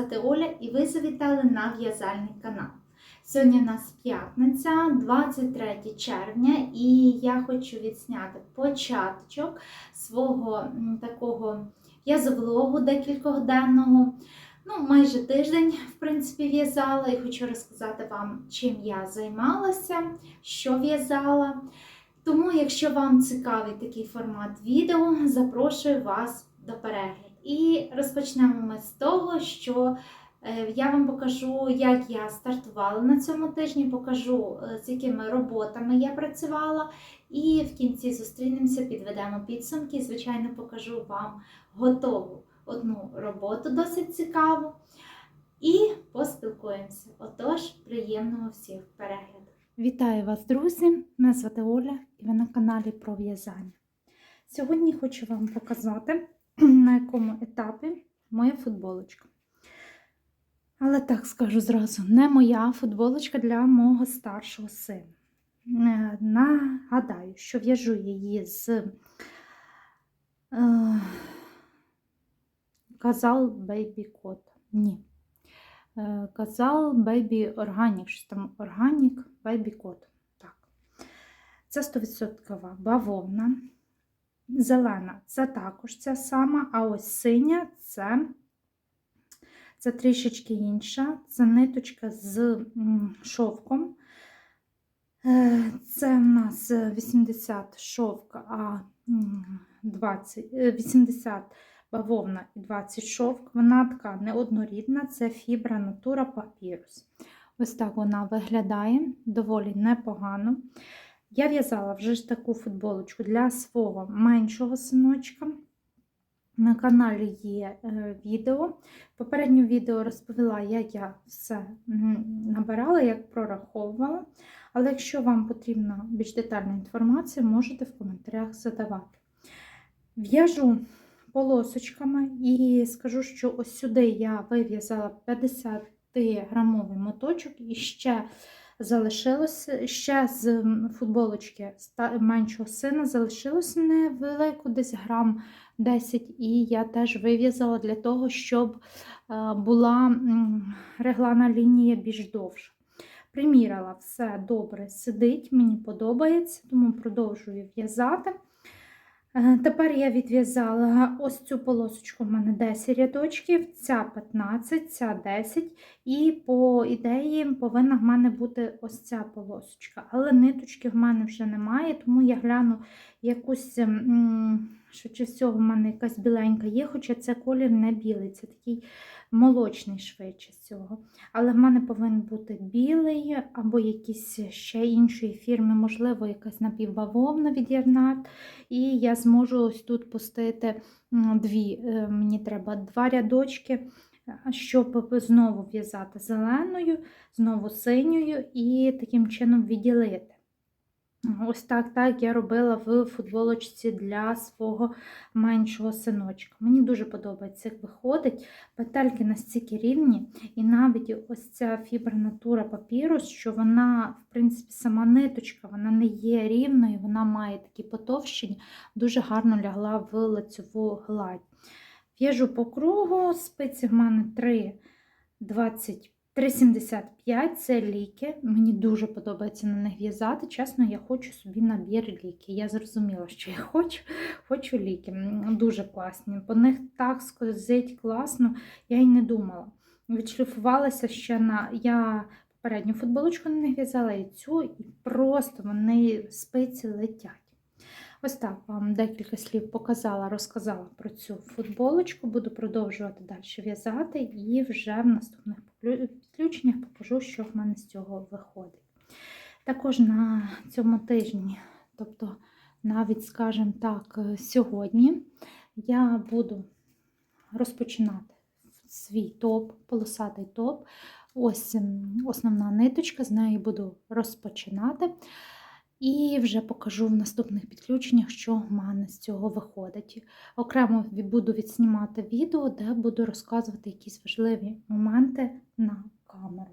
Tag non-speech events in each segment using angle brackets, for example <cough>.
Звати Оля і ви завітали на в'язальний канал. Сьогодні у нас п'ятниця, 23 червня, і я хочу відзняти початок свого такого в'язовлогу декількогоденного. Ну, майже тиждень, в принципі, в'язала і хочу розказати вам, чим я займалася, що в'язала. Тому, якщо вам цікавий такий формат відео, запрошую вас до перегляду. І розпочнемо ми з того, що е, я вам покажу, як я стартувала на цьому тижні, покажу, е, з якими роботами я працювала. І в кінці зустрінемося, підведемо підсумки. І, звичайно, покажу вам готову одну роботу, досить цікаву. І поспілкуємося. Отож, приємного всіх перегляду! Вітаю вас, друзі! Мене звати Оля і ви на каналі про в'язання. Сьогодні хочу вам показати, <clears throat> на якому етапі моя футболочка. Але так скажу зразу, не моя футболочка для мого старшого сина. Е, Нагадаю, що в'яжу її з е, Казал Baby Cot. Ні. Е, Казал Baby Organic, щось там Organic Baby Cot. Так. Це 100% бавовна. Зелена це також ця сама, а ось синя це, це трішечки інша. Це ниточка з шовком. Е, Це в нас 80 шовк, а 20, е, 80 бавовна і 20 шовк. Вона така неоднорідна, це фібра натура папірус. Ось так вона виглядає доволі непогано. Я в'язала вже ж таку футболочку для свого меншого синочка. На каналі є е, відео. В попередньому відео розповіла, як я все набирала, як прораховувала. Але якщо вам потрібна більш детальна інформація, можете в коментарях задавати. В'яжу полосочками і скажу, що ось сюди я вив'язала 50-грамовий моточок і ще залишилося ще з футболочки меншого сина залишилося невелико, десь грам 10, і я теж вив'язала для того, щоб була реглана лінія більш довша. Приміряла, все добре сидить, мені подобається, тому продовжую в'язати. Тепер я відв'язала ось цю полосочку, в мене 10 рядочків, ця 15, ця 10, і по ідеї повинна в мене бути ось ця полосочка. Але ниточки в мене вже немає, тому я гляну якусь, швидше всього, в мене якась біленька є, хоча це колір не білий, це такий молочний швидше цього. Але в мене повинен бути білий або якісь ще іншої фірми, можливо, якась напівбавовна від Ярнат. І я зможу ось тут пустити дві, е, мені треба два рядочки, щоб знову в'язати зеленою, знову синьою і таким чином відділити. Ось так так я робила в футболочці для свого меншого синочка. Мені дуже подобається, як виходить. Петельки настільки рівні, і навіть ось ця фібра натура папірус, що вона, в принципі, сама ниточка, вона не є рівною, вона має такі потовщення, дуже гарно лягла в лицьову гладь. В'яжу по кругу, спиці в мене 3,25. 3,75 це ліки. Мені дуже подобається на них в'язати. Чесно, я хочу собі набір ліки. Я зрозуміла, що я хочу хочу ліки. Дуже класні. По них так скользить класно, я й не думала. Відшліфувалася ще на. Я попередню футболочку на них в'язала і цю, і просто вони спиці летять. Ось так вам декілька слів показала, розказала про цю футболочку, буду продовжувати далі в'язати, і вже в наступних підключеннях покажу, що в мене з цього виходить. Також на цьому тижні, тобто, навіть, скажімо так, сьогодні я буду розпочинати свій топ, полосатий топ. Ось основна ниточка, з неї буду розпочинати. І вже покажу в наступних підключеннях, що в мене з цього виходить. Окремо буду відснімати відео, де буду розказувати якісь важливі моменти на камеру.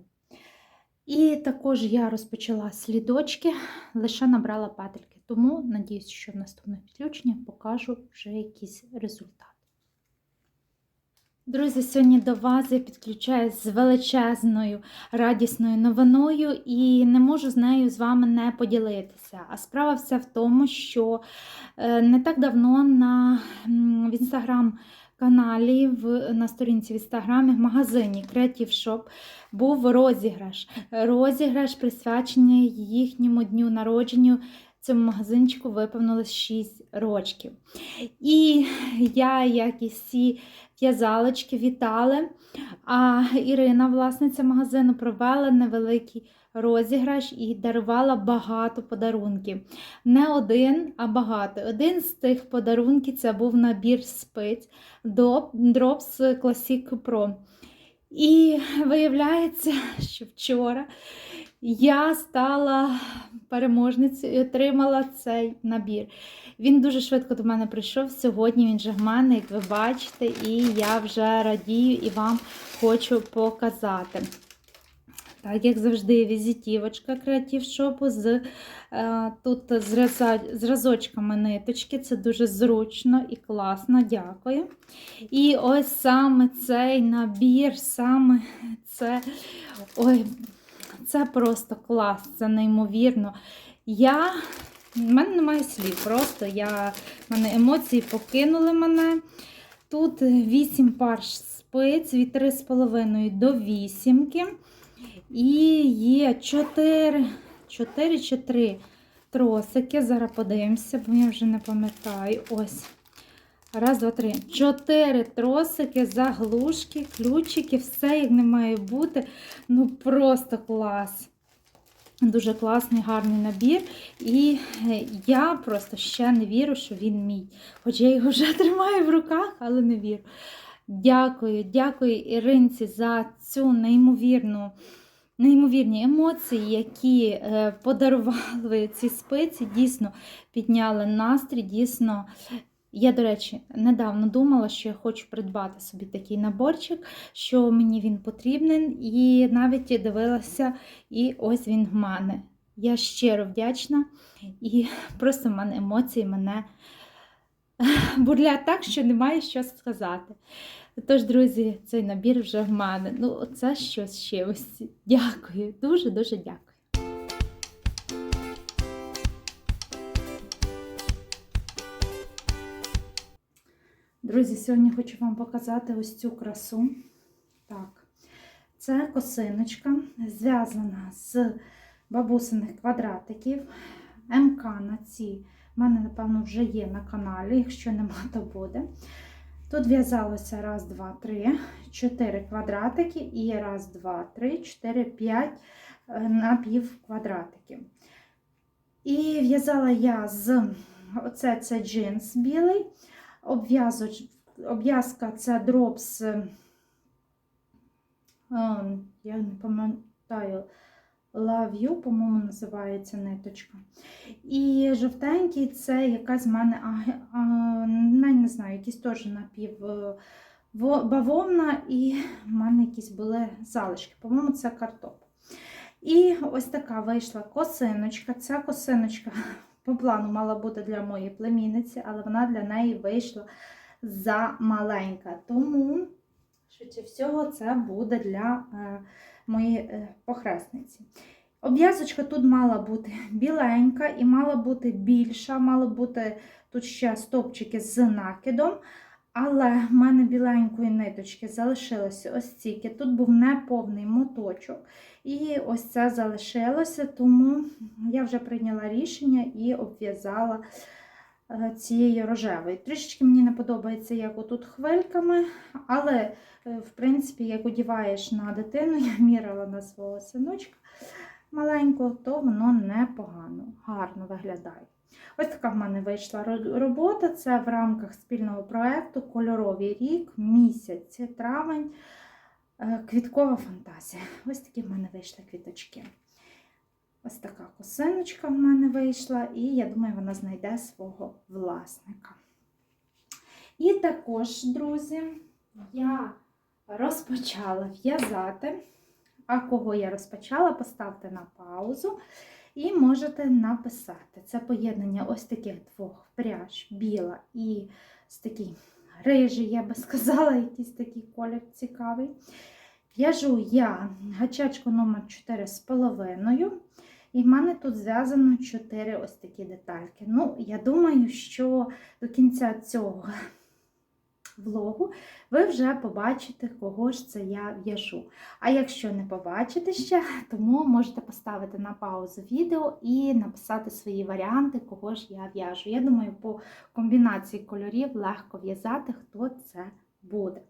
І також я розпочала слідочки, лише набрала петельки, тому надіюсь, що в наступних підключеннях покажу вже якийсь результат. Друзі, сьогодні до вас я підключаюсь з величезною радісною новиною і не можу з нею з вами не поділитися. А справа вся в тому, що е, не так давно на в інстаграм каналі в, на сторінці в інстаграмі в магазині Creative Shop був розіграш. Розіграш присвячений їхньому дню народженню. Цьому магазинчику виповнилось 6 рочків. І я, як і всі в'язалочки, вітали. А Ірина, власниця магазину, провела невеликий розіграш і дарувала багато подарунків. Не один, а багато. Один з тих подарунків це був набір спиць до Drops Classic Pro. І виявляється, що вчора я стала переможницею і отримала цей набір. Він дуже швидко до мене прийшов. Сьогодні він вже в мене, як ви бачите, і я вже радію і вам хочу показати. Так, як завжди, візитівочка креатив шопу з е, тут зразочками ниточки. Це дуже зручно і класно, дякую. І ось саме цей набір, саме це. Ой, це просто клас, це неймовірно. Я, в мене немає слів, просто я, мене емоції покинули мене. Тут 8 пар спиць від 3,5 до 8. І є 4, 4 чи 3 тросики. Зараз подивимося, бо я вже не пам'ятаю. Ось. Раз, два, три. Чотири тросики, заглушки, ключики, все як не має бути. Ну просто клас. Дуже класний, гарний набір. І я просто ще не вірю, що він мій. Хоча я його <laughs> вже тримаю в руках, але не вірю. Дякую, дякую Іринці за цю неймовірну. Неймовірні емоції, які е, подарували ці спиці, дійсно підняли настрій, дійсно я, до речі, недавно думала, що я хочу придбати собі такий наборчик, що мені він потрібен, і навіть дивилася, і ось він в мене. Я щиро вдячна, і просто в мене емоції мене <laughs> бурлять так, що немає що сказати. Тож, друзі, цей набір вже в мене. Ну, це щось ще ось. Дякую, дуже-дуже дякую. Друзі, сьогодні хочу вам показати ось цю красу. Так, це косиночка, зв'язана з бабусиних квадратиків. МК на ці в мене, напевно, вже є на каналі, якщо нема, то буде. Тут в'язалося раз, два, три, чотири квадратики і раз, два, три, чотири, п'ять напів квадратиків. І в'язала я з оце це джинс білий. Обв'язка це дропс, я не пам'ятаю, Love You, по-моєму, називається ниточка. І жовтенький це якась в мене, а, а, не знаю, якийсь теж напів бавовна, і в мене якісь були залишки. По-моєму, це картоп. І ось така вийшла косиночка. Ця косиночка <laughs> по плану мала бути для моєї племінниці, але вона для неї вийшла замаленька. Тому, швидше всього, це буде для моєї е, похресниці. Обв'язочка тут мала бути біленька і мала бути більша, мала бути тут ще стопчики з накидом. Але в мене біленької ниточки залишилося ось стільки. Тут був неповний моточок. І ось це залишилося, тому я вже прийняла рішення і обв'язала е, цією рожевою. Трішечки мені не подобається, як отут хвильками, але, е, в принципі, як одіваєш на дитину, <laughs> я мірила на свого синочка маленького, то воно непогано, гарно виглядає. Ось така в мене вийшла робота. Це в рамках спільного проєкту Кольоровий рік, місяць, травень, е, квіткова фантазія. Ось такі в мене вийшли квіточки. Ось така косиночка в мене вийшла, і я думаю, вона знайде свого власника. І також, друзі, я розпочала в'язати. А кого я розпочала, поставте на паузу. І можете написати. Це поєднання ось таких двох пряж, біла і з такий рижий, я би сказала, якийсь такий колір цікавий. В'яжу я гачечку номер 4 з половиною. І в мене тут зв'язано 4 ось такі детальки. Ну, я думаю, що до кінця цього <laughs> влогу ви вже побачите, кого ж це я в'яжу. А якщо не побачите ще, <laughs> тому можете поставити на паузу відео і написати свої варіанти, кого ж я в'яжу. Я думаю, по комбінації кольорів легко в'язати, хто це буде.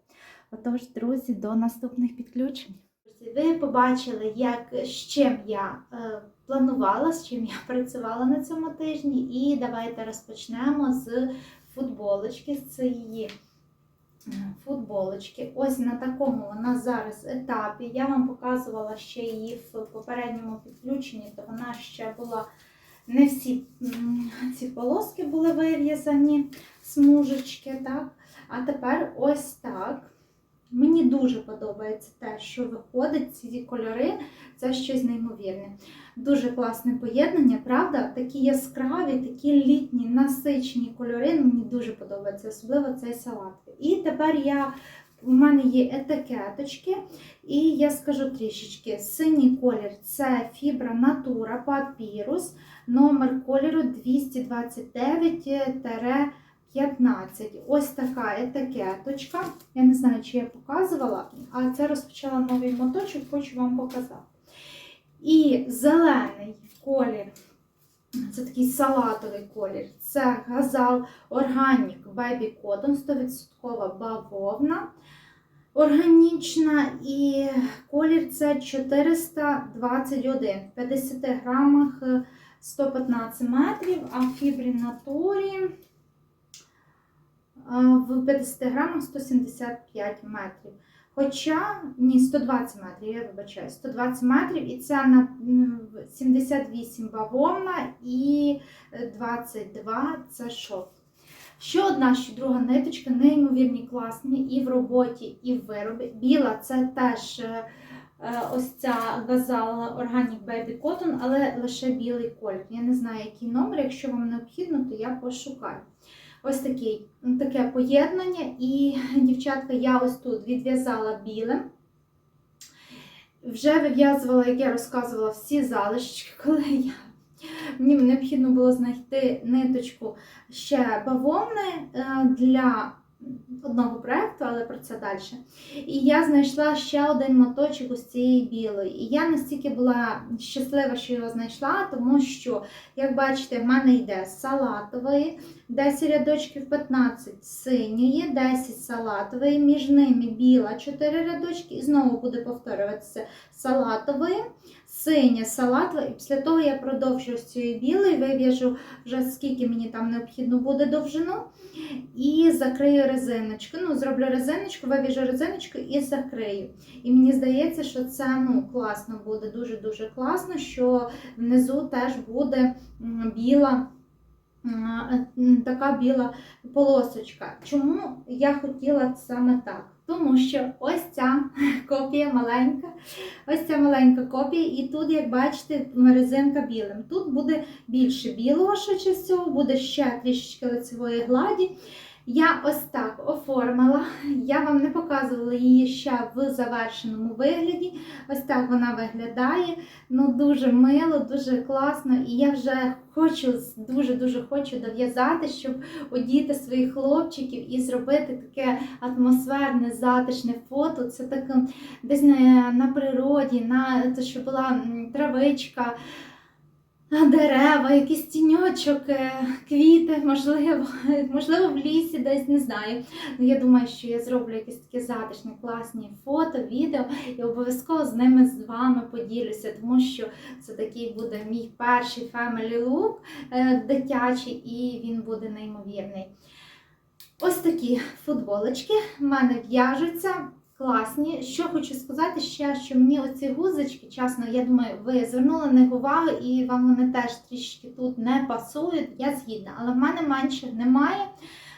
Отож, друзі, до наступних підключень. Ви побачили, як, з чим я е, планувала, з чим я <laughs> працювала на цьому тижні. І давайте розпочнемо з футболочки, з цієї футболочки. Ось на такому вона зараз етапі. Я вам показувала ще її в попередньому підключенні, то вона ще була. Не всі ці полоски були вив'язані, смужечки, так? А тепер ось так. Мені дуже подобається те, що виходить, ці кольори, це щось неймовірне. Дуже класне поєднання, правда? Такі яскраві, такі літні, насичені кольори. Мені дуже подобається, особливо цей салат. І тепер я. У мене є етикеточки, і я скажу трішечки: синій колір це фібра Натура Папірус, номер кольору 229 15. Ось така етикеточка. Я не знаю, чи я показувала, а це розпочала новий моточок, хочу вам показати. І зелений колір, це такий салатовий колір. Це газал Organic Baby Cotton, 100% бавовна. Органічна і колір це 421 в 50 грамах 115 метрів, а в фібрі натурі в 50 грамах 175 метрів. Хоча, ні, 120 метрів, я вибачаю, 120 метрів, і це на 78 бавовна і 22 це шов. Ще одна, ще друга ниточка, неймовірні, класні і в роботі, і в виробі. Біла це теж ось ця газала Organic Baby Cotton, але лише білий колір. Я не знаю, який номер, якщо вам необхідно, то я пошукаю. Ось такий, таке поєднання. І, дівчатка, я ось тут відв'язала білим. Вже вив'язувала, як я розказувала, всі залишки, коли я. Мені необхідно було знайти ниточку ще бавовни для одного проєкту, але про це далі. І я знайшла ще один моточок ось цієї білої. І я настільки була щаслива, що його знайшла, тому що, як бачите, в мене йде салатової, 10 рядочків 15 синьої, 10 салатової, між ними біла 4 рядочки, і знову буде повторюватися салатової. Синя салатова, і після того я продовжу з цією білою, вив'яжу вже скільки мені там необхідно буде довжину. І закрию резиночку. Ну, зроблю резиночку, вив'яжу резиночку і закрию. І мені здається, що це ну, класно буде, дуже-дуже класно, що внизу теж буде біла. Така біла полосочка. Чому я хотіла саме так? Тому що ось ця копія маленька, ось ця маленька копія, і тут, як бачите, резинка білим. Тут буде більше білого, швидше всього, буде ще трішечки лицевої гладі. Я ось так оформила. Я вам не показувала її ще в завершеному вигляді. Ось так вона виглядає. Ну, дуже мило, дуже класно. І я вже хочу, дуже-дуже хочу дов'язати, щоб одіти своїх хлопчиків і зробити таке атмосферне, затишне фото. Це таке десь на, природі, на те, що була травичка дерева, якийсь тіньочок, е, квіти, можливо, <laughs> можливо, в лісі десь не знаю. Ну, Я думаю, що я зроблю якісь такі затишні, класні фото, відео і обов'язково з ними з вами поділюся, тому що це такий буде мій перший е, дитячий, і він буде неймовірний. Ось такі футболочки в мене в'яжуться класні. Що хочу сказати ще, що мені оці гузочки, чесно, я думаю, ви звернули на них увагу і вам вони теж трішки тут не пасують. Я згідна, але в мене менше немає.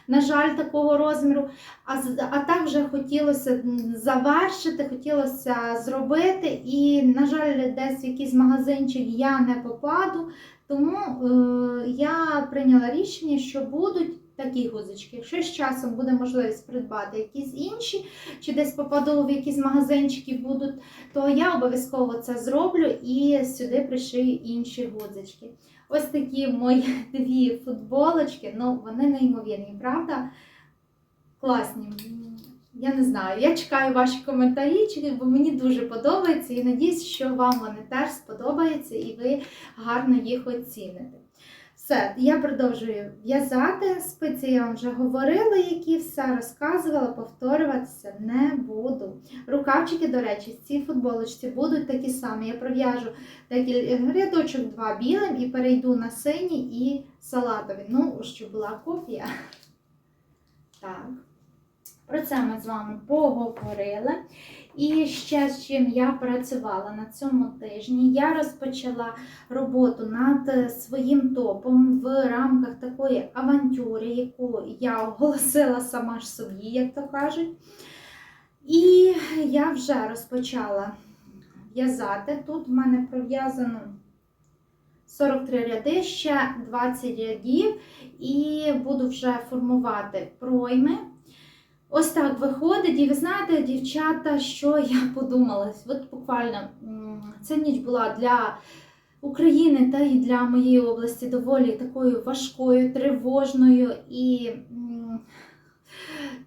На жаль, такого розміру. А а так вже хотілося завершити, хотілося зробити. І, на жаль, десь в якийсь магазинчик я не попаду. Тому е, я прийняла рішення, що будуть такі гузочки. Якщо з часом буде можливість придбати якісь інші, чи десь попаду в якісь магазинчики будуть, то я обов'язково це зроблю і сюди пришию інші гудзички. Ось такі мої <laughs> дві футболочки. Ну, вони неймовірні, правда? Класні. Я не знаю. Я чекаю ваші коментарі, бо мені дуже подобається і надіюсь, що вам вони теж сподобаються і ви гарно їх оціните. Все, я продовжую в'язати. Спиці я вам вже говорила, які все розказувала, повторюватися не буду. Рукавчики, до речі, в цій футболочці будуть такі самі. Я пров'яжу рядочок два білим і перейду на синій і салатовий. Ну, щоб була копія. Так. Про це ми з вами поговорили. І ще з чим я працювала на цьому тижні, я розпочала роботу над е, своїм топом в рамках такої авантюри, яку я оголосила сама ж собі, як то кажуть. І я вже розпочала в'язати. Тут в мене пров'язано 43 ряди, ще 20 рядів, і буду вже формувати пройми. Ось так виходить, і ви знаєте, дівчата, що я <laughs> подумала? От буквально ця ніч була для України та і для моєї області доволі такою важкою, тривожною і.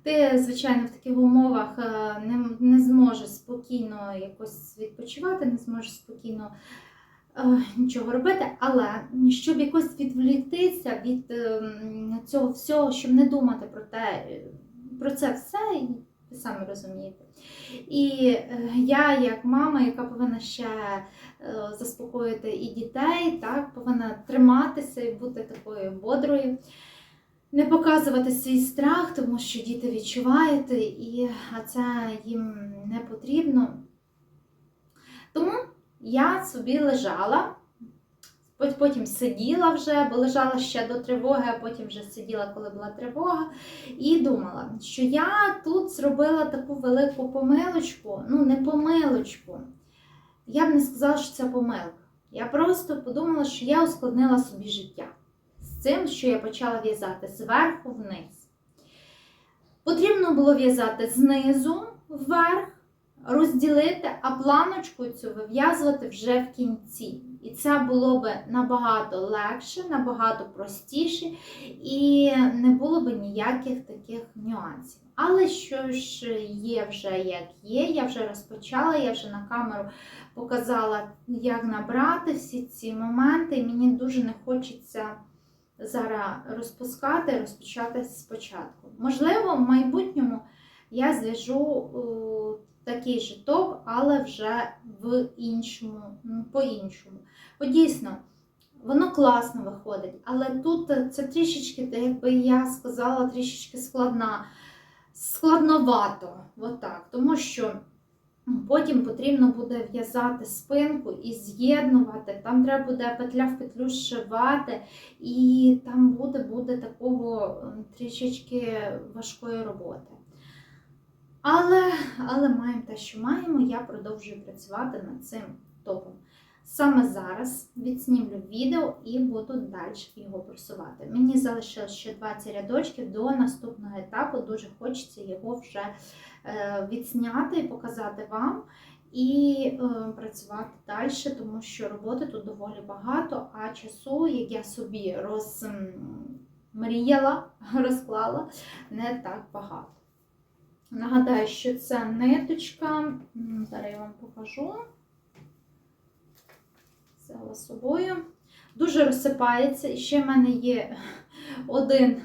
Ти, звичайно, в таких умовах е, не, не зможеш спокійно якось відпочивати, не зможеш спокійно е, нічого робити, але щоб якось відволіктися від е, цього всього, щоб не думати про те, про це все, і ви самі розумієте. І е, я, як мама, яка повинна ще е, заспокоїти і дітей, так, повинна триматися і бути такою бодрою. Не показувати свій страх, тому що діти відчувають, і, а це їм не потрібно. Тому я собі лежала, пот- потім сиділа вже, бо лежала ще до тривоги, а потім вже сиділа, коли була тривога, і думала, що я тут зробила таку велику помилочку, ну не помилочку. Я б не сказала, що це помилка. Я просто подумала, що я ускладнила собі життя з цим, що я почала в'язати зверху вниз. Потрібно було в'язати знизу вверх, розділити, а планочку цю вив'язувати вже в кінці. І це було б набагато легше, набагато простіше, і не було б ніяких таких нюансів. Але що ж є вже як є, я вже розпочала, я вже на камеру показала, як набрати всі ці моменти, і мені дуже не хочеться зараз розпускати, розпочати спочатку. Можливо, в майбутньому я зв'яжу е, такий же топ, але вже в іншому, по-іншому. Бо дійсно, воно класно виходить, але тут це трішечки, так якби я сказала, трішечки складна, складновато. Отак, тому що потім потрібно буде в'язати спинку і з'єднувати. Там треба буде петля в петлю зшивати, і там буде, буде такого трішечки важкої роботи. Але, але маємо те, що маємо, я продовжую працювати над цим топом. Саме зараз відснімлю відео і буду далі його просувати. Мені залишилось ще 20 рядочків до наступного етапу. Дуже хочеться його вже е, відсняти і показати вам. І е, працювати далі, тому що роботи тут доволі багато, а часу, як я собі розмріяла, <laughs> розклала, не так багато. Нагадаю, що це ниточка. Зараз я вам покажу. Взяла з собою. Дуже розсипається. І ще в мене є один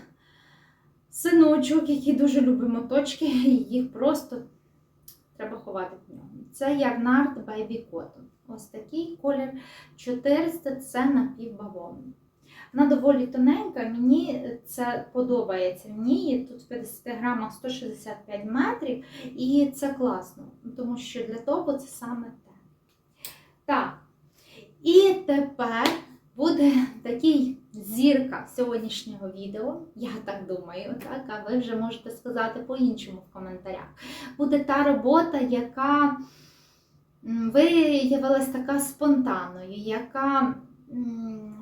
синочок, який дуже любить моточки, і їх просто треба ховати в нього. Це Ярнард Baby Cotton. Ось такий колір 400 це напівбавовна. Вона доволі тоненька, мені це подобається. В ній тут в 50 грамах 165 метрів, і це класно, тому що для того це саме те. Так, і тепер буде такий зірка сьогоднішнього відео, я так думаю, так, а ви вже можете сказати по-іншому в коментарях. Буде та робота, яка виявилась така спонтанною, яка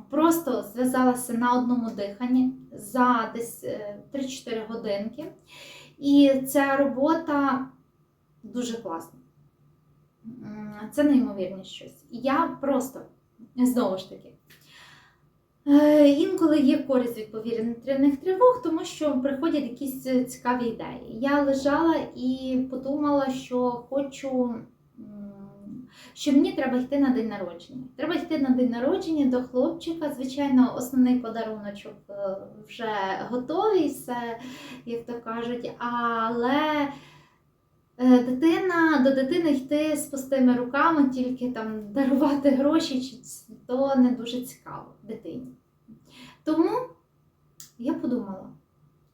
просто зв'язалася на одному диханні за десь е, 3-4 годинки. І ця робота дуже класна. Це неймовірне щось. Я просто, знову ж таки, е, інколи є користь від повітряних тривог, тому що приходять якісь е, цікаві ідеї. Я лежала і подумала, що хочу. Що мені треба йти на день народження. Треба йти на день народження до хлопчика. Звичайно, основний подаруночок е, вже готовий, все, як то кажуть, але Е, Дитина до дитини йти з пустими руками, тільки там дарувати гроші, то не дуже цікаво дитині. Тому я подумала,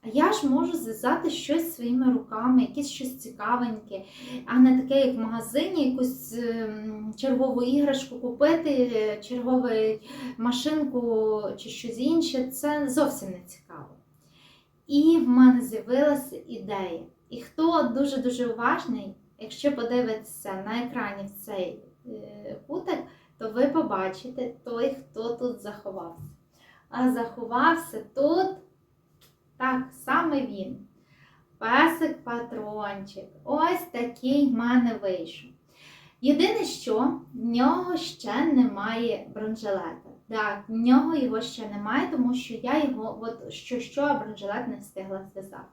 а я ж можу зв'язати щось своїми руками, якесь щось цікавеньке, а не таке, як в магазині, якусь ем, чергову іграшку купити, е, чергову машинку чи щось інше. Це зовсім не цікаво. І в мене з'явилася ідея. І хто дуже-дуже уважний, якщо подивитися на екрані в цей е, кутик, то ви побачите той, хто тут заховався. А заховався тут, так, саме він. Песик патрончик. Ось такий в мене вийшов. Єдине, що в нього ще немає бронжилета. Так, в нього його ще немає, тому що я його, от що, що а не встигла зв'язати.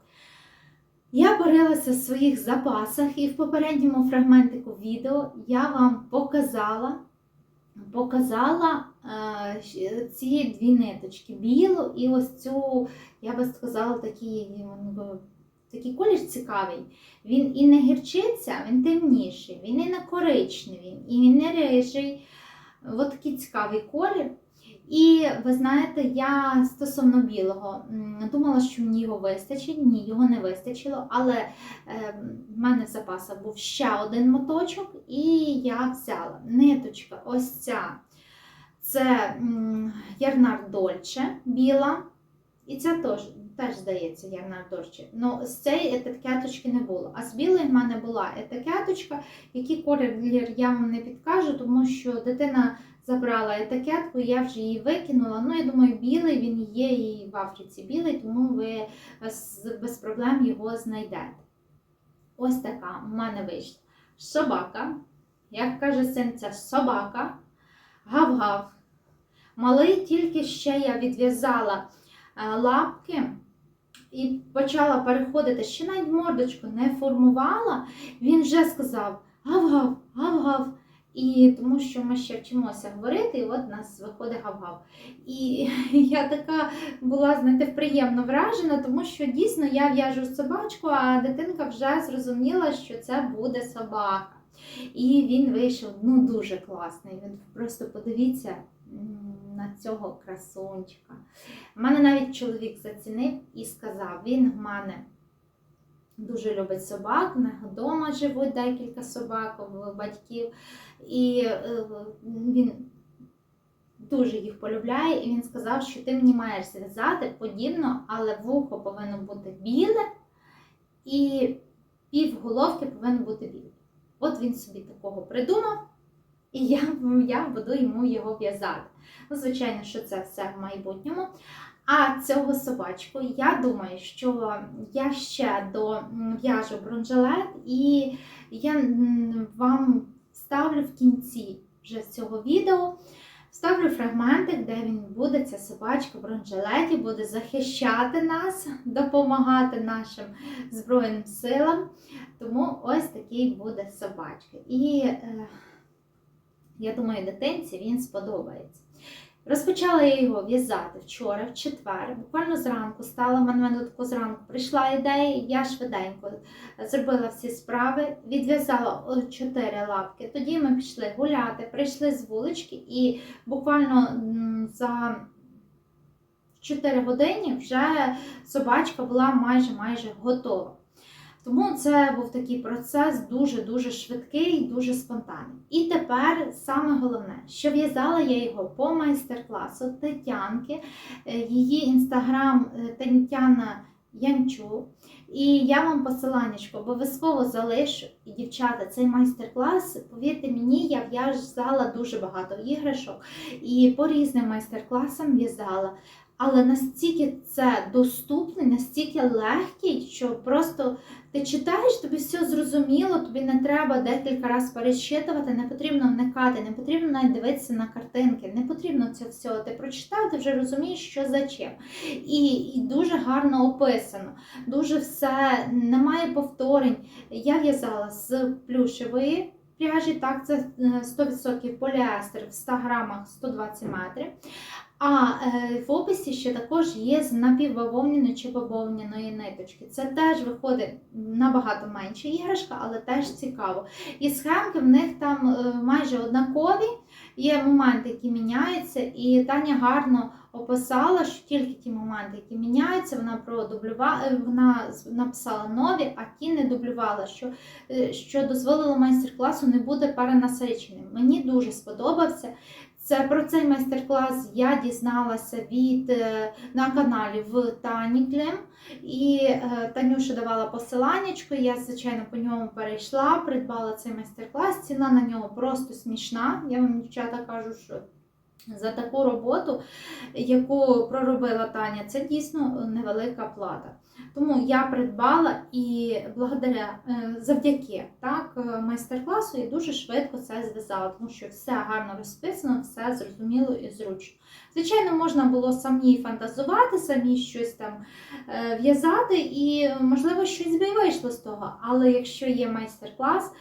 Я порилася в своїх запасах, і в попередньому фрагментику відео я вам показала, показала е, ці дві ниточки білу і ось цю, я би сказала, такий, такий колір цікавий. Він і не гірчиться, він темніший, він і не коричневий, і він не рижий. Ось такий цікавий колір. І ви знаєте, я стосовно білого думала, що мені його вистачить. Ні, його не вистачило, але е, в мене в запасах був ще один моточок, і я взяла ниточка, ось ця. Це Ярнар Дольче біла. І ця теж, теж здається, Ярнар Дольче. Ну, з цієї етикеточки не було. А з білої в мене була етикеточка, який колір я вам не підкажу, тому що дитина забрала етикетку, я вже її викинула. Ну, я думаю, білий він є і в Африці білий, тому ви без проблем його знайдете. Ось така в мене вийшла собака. Як каже син, це собака. Гав-гав. Малий тільки ще я відв'язала е, лапки і почала переходити, ще навіть мордочку не формувала, він вже сказав гав-гав, гав-гав. І тому що ми ще вчимося говорити, і от нас виходить гав-гав. І <laughs> я така була, знаєте, приємно вражена, тому що дійсно я в'яжу собачку, а дитинка вже зрозуміла, що це буде собака. І він вийшов ну, дуже класний. Він просто подивіться на цього красунчика. У мене навіть чоловік зацінив і сказав: він в мене дуже любить собак, в нього вдома живуть декілька собак, батьків. І е, він дуже їх полюбляє, і він сказав, що ти мені маєш зв'язати подібно, але вухо повинно бути біле, і пів головки повинно бути біле. От він собі такого придумав, і я, я буду йому його в'язати. Ну, звичайно, що це все в майбутньому. А цього собачку, я думаю, що я ще дов'яжу бронжилет, і я вам вставлю в кінці вже цього відео. Вставлю фрагментик, де він буде, ця собачка в бронжилеті, буде захищати нас, допомагати нашим Збройним силам. Тому ось такий буде собачка. І е, я думаю, дитинці він сподобається. Розпочала я його в'язати вчора, в четвер. Буквально зранку стала в мене тако зранку. Прийшла ідея, я швиденько зробила всі справи, відв'язала чотири лапки. Тоді ми пішли гуляти, прийшли з вулички, і буквально за 4 години вже собачка була майже майже готова. Тому це був такий процес дуже-дуже швидкий, дуже спонтанний. І тепер саме головне, що в'язала я його по майстер-класу Тетянки. Е, Її інстаграм е, Тетяна Янчу. І я вам посиланнячко обов'язково залишу. І, дівчата, цей майстер-клас, повірте мені, я в'язала дуже багато іграшок і по різним майстер-класам в'язала. Але настільки це доступний, настільки легкий, що просто ти читаєш, тобі все зрозуміло, тобі не треба декілька разів перечитувати, не потрібно вникати, не потрібно навіть дивитися на картинки, не потрібно це все. Ти прочитав, ти вже розумієш, що за чим. І, і дуже гарно описано, дуже все, немає повторень. Я в'язала з плюшевої пряжі, так, це е, 100% поліестер в 100 грамах 120 метрів. А е, в описі ще також є з напівбавовняної чи бавовняної ниточки. Це теж виходить набагато менше іграшка, але теж цікаво. І схемки в них там е, майже однакові, є моменти, які міняються, і Таня гарно описала, що тільки ті моменти, які міняються, вона продублювала, е, вона написала нові, а ті не дублювала, що, е, що дозволило майстер-класу не бути перенасиченим. Мені дуже сподобався. Це про цей майстер-клас я дізналася від е, на каналі в Таніклем. І е, Танюша давала посиланнячко, я, звичайно, по ньому перейшла, придбала цей майстер-клас. Ціна на нього просто смішна. Я вам, дівчата, кажу, що за таку роботу, яку проробила Таня, це дійсно невелика плата. Тому я придбала і благодаря е, завдяки так, е, майстер-класу я дуже швидко це зв'язала, тому що все гарно розписано, все зрозуміло і зручно. Звичайно, можна було самі фантазувати, самі щось там е, в'язати, і можливо щось би вийшло з того. Але якщо є майстер-клас,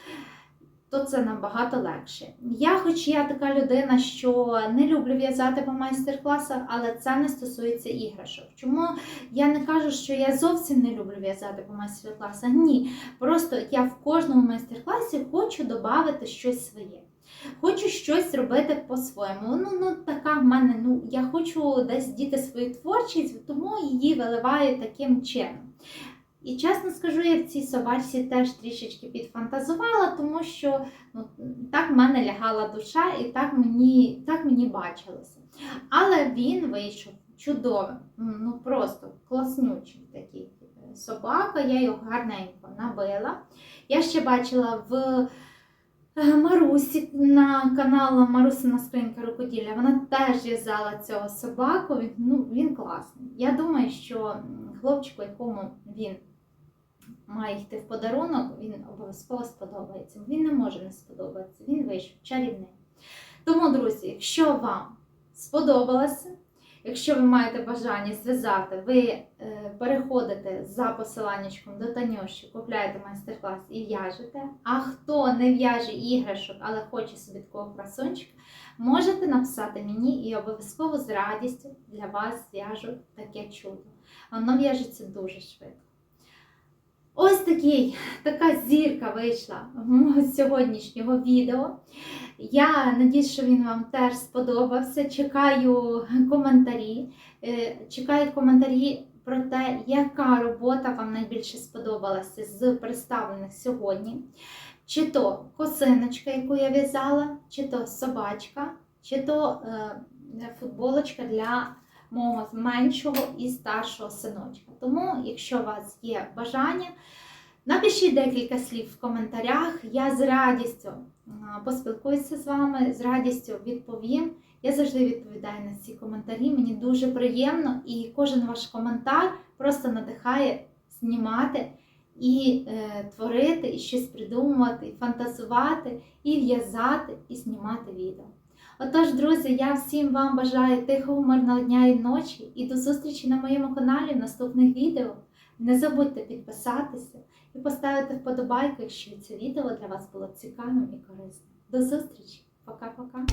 то це набагато легше. Я, хоч я така людина, що не люблю в'язати по майстер-класах, але це не стосується іграшок. Чому я не кажу, що я зовсім не люблю в'язати по майстер-класах? Ні. Просто я в кожному майстер-класі хочу додати щось своє. Хочу щось зробити по-своєму. Ну, ну така в мене, ну я хочу десь діти свою творчість, тому її виливаю таким чином. І чесно скажу, я в цій собачці теж трішечки підфантазувала, тому що ну, так в мене лягала душа і так мені, так мені бачилося. Але він вийшов чудовим, ну просто класнючий такий е, собака, я його гарненько набила. Я ще бачила в е, Марусі на каналу Марусина Скринька рукоділля. Вона теж в'язала цього собаку. Ну, він класний. Я думаю, що хлопчику, якому він має йти в подарунок, він обов'язково сподобається. Він не може не сподобатися. Він вийшов чарівний. Тому, друзі, якщо вам сподобалося, якщо ви маєте бажання зв'язати, ви е, переходите за посиланнячком до Танюші, купляєте майстер-клас і в'яжете. А хто не в'яже іграшок, але хоче собі такого красунчика, можете написати мені і обов'язково з радістю для вас зв'яжу таке чудо. Воно в'яжеться дуже швидко. Ось такий, така зірка вийшла мого сьогоднішнього відео. Я надіюсь, що він вам теж сподобався. Чекаю коментарі. Е, Чекаю коментарі про те, яка робота вам найбільше сподобалася з представлених сьогодні. Чи то косиночка, яку я в'язала, чи то собачка, чи то е, футболочка для мого меншого і старшого синочка. Тому, якщо у вас є бажання, напишіть декілька слів в коментарях. Я з радістю поспілкуюся з вами, з радістю відповім. Я завжди відповідаю на ці коментарі. Мені дуже приємно, і кожен ваш коментар просто надихає знімати і е, творити, і щось придумувати, і фантазувати, і в'язати, і знімати відео. Отож, друзі, я всім вам бажаю тихого, мирного дня і ночі і до зустрічі на моєму каналі в наступних відео. Не забудьте підписатися і поставити вподобайку, якщо це відео для вас було цікавим і корисним. До зустрічі! Пока-пока!